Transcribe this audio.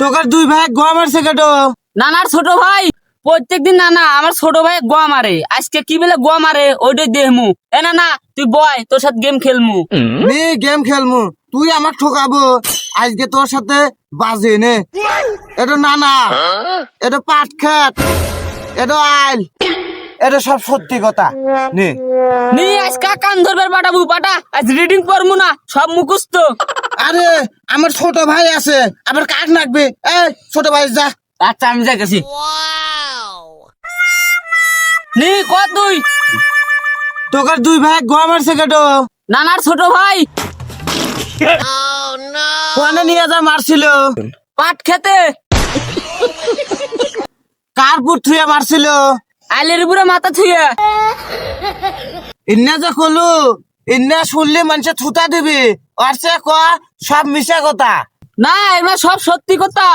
তোকার দুই ভাই গোয়া মারছে কেটো? নানার ছোট ভাই প্রত্যেকদিন নানা আমার ছোট ভাই গোয়া মারে। আজকে কি বলে গোয়া মারে ওইটাই দেহমু এ না না তুই বয় তোর সাথে গেম খেলমু। নি গেম খেলমু। তুই আমাক ঠকাবো। আজকে তোর সাথে বাজে নে। এটা নানা। এটা পাট খাত। এটা আইল। এটা সব সত্যি কথা। নে। নি আজকে কান ধরবে পাঠাবো পাঠা আজ রিডিং পড়মু না সব মুখস্থ। আরে, আমার ছোট ভাই আছে, আবার কাক নাকবে? এই, ছোট ভাই, যা। আচ্ছা আমি যাইতেছি। নি ক তুই। তোকার দুই ভাই গোয়া মারছে কেটো। নানার ছোট ভাই। কোয়ানে নিয়ে যা, মারছিল। পাট খেতে। কার পুর থুয়ে মারছিল। আইলের উপরে মাথা থুয়ে। ইন্না যে কলু। ইন্না শুনলে মানুষে থুতা দিবে, আর সে ক সব মিশা কথা। না এমা সব সত্যি কথা।